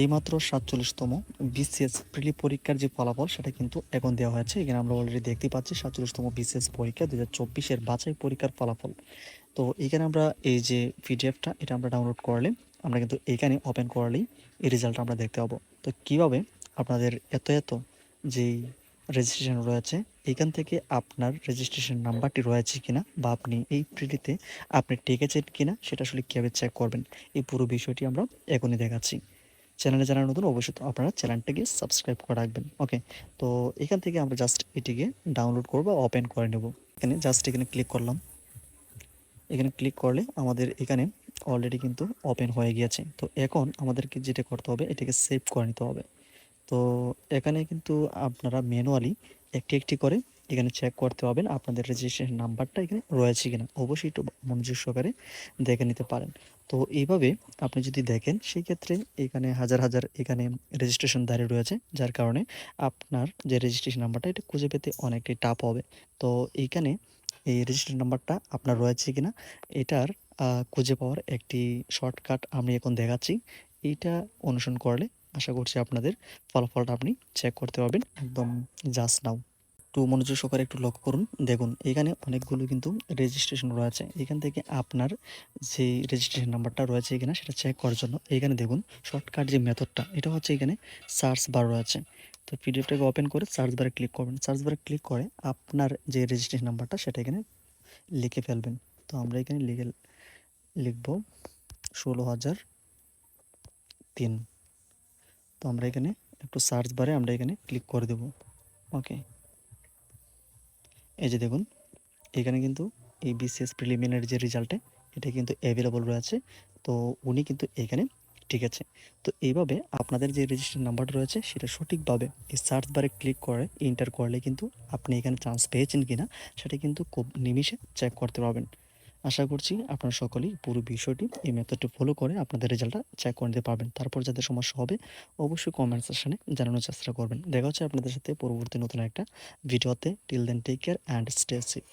এইমাত্র সাতচল্লিশতম বিসিএস প্রিলি পরীক্ষার যে ফলাফল, সেটা কিন্তু এখন দেওয়া হয়েছে। এখানে আমরা অলরেডি দেখতে পাচ্ছি সাতচল্লিশতম বিসিএস পরীক্ষা দু হাজার চব্বিশের বাছাই পরীক্ষার ফলাফল। তো এখানে আমরা এই যে পিডিএফটা এটা আমরা ডাউনলোড করলে আমরা কিন্তু এখানে ওপেন করলেই এই রেজাল্টটা আমরা দেখতে পাবো। তো কীভাবে আপনাদের এত এত যেই রেজিস্ট্রেশন রয়েছে, এখান থেকে আপনার রেজিস্ট্রেশন নাম্বারটি রয়েছে কিনা বা আপনি এই প্রিলিতে আপনি টেকেছেন কিনা, সেটা আসলে কীভাবে চেক করবেন, এই পুরো বিষয়টি আমরা এখনই দেখাচ্ছি। চ্যানেলে যারা নতুন, অবশ্যই আপনারা চ্যানেলটাকে সাবস্ক্রাইব করে রাখবেন। ওকে তো এখান থেকে আমরা জাস্ট এটিকে ডাউনলোড করব ওপেন করে নেব। এখানে জাস্ট এখানে ক্লিক করলাম। এখানে ক্লিক করলে আমাদের এখানে অলরেডি কিন্তু ওপেন হয়ে গিয়েছে। তো এখন আমাদেরকে যেটা করতে হবে, এটাকে সেভ করে নিতে হবে। তো এখানে কিন্তু আপনারা ম্যানুয়ালি একটি একটি করে এখানে চেক করতে পারবেন আপনাদের রেজিস্ট্রেশন নাম্বারটা এখানে রয়েছে কিনা। অবশ্যই একটু মনোযোগ সহকারে দেখে নিতে পারেন। তো এইভাবে আপনি যদি দেখেন সেই ক্ষেত্রে এখানে হাজার হাজার এখানে রেজিস্ট্রেশন দাঁড়িয়ে রয়েছে, যার কারণে আপনার যে রেজিস্ট্রেশন নাম্বারটা এটা খুঁজে পেতে অনেকটাই টাফ হবে। তো এইখানে এই রেজিস্ট্রেশন নাম্বারটা আপনার রয়েছে কিনা, এটার খুঁজে পাওয়ার একটি শর্টকাট আমি এখন দেখাচ্ছি। এইটা অনুসরণ করলে আশা করছি আপনাদের ফলাফলটা আপনি চেক করতে পারবেন। একদম জাস্ট নাও একটু মনোযোগ সহকারে একটু লক্ষ্য করুন। দেখুন, এখানে অনেকগুলো কিন্তু রেজিস্ট্রেশন রয়েছে। এখান থেকে আপনার যে রেজিস্ট্রেশন নাম্বারটা রয়েছে এখানে, সেটা চেক করার জন্য এখানে দেখুন শর্টকাট যে মেথডটা এটা হচ্ছে এখানে সার্চ বার রয়েছে। তো পিডিএফটাকে ওপেন করে সার্চ বারে ক্লিক করবেন। সার্চ বারে ক্লিক করে আপনার যে রেজিস্ট্রেশন নাম্বারটা সেটা এখানে লিখে ফেলবেন। তো আমরা এখানে লিখে লিখব ষোলো হাজার তিন। তো আমরা এখানে একটু সার্চ বারে আমরা এখানে ক্লিক করে দেব। ওকে এই যে দেখুন, এখানে কিন্তু এই বিসিএস প্রিলিমিনারি যে রেজাল্টে এটা কিন্তু অ্যাভেলেবল রয়েছে। তো উনি কিন্তু এখানে ঠিক আছে। তো এইভাবে আপনাদের যে রেজিস্টার নাম্বারটা রয়েছে, সেটা সঠিকভাবে এই সার্চ বারে ক্লিক করে এন্টার করলে কিন্তু আপনি এখানে চান্স পেয়েছেন কিনা, সেটা কিন্তু খুব নিমিষে চেক করতে পারবেন। আশা করছি আপনারা সকলেই পুরো বিষয়টি এই মেথডটি ফলো করে আপনাদের রেজাল্টটা চেক করে নিতে পারবেন। তারপর যাদের সমস্যা হবে, অবশ্যই কমেন্ট সেকশনে জানানোর চেষ্টা করবেন। দেখা হচ্ছে আপনাদের সাথে পরবর্তী নতুন একটা ভিডিওতে till then take care and stay safe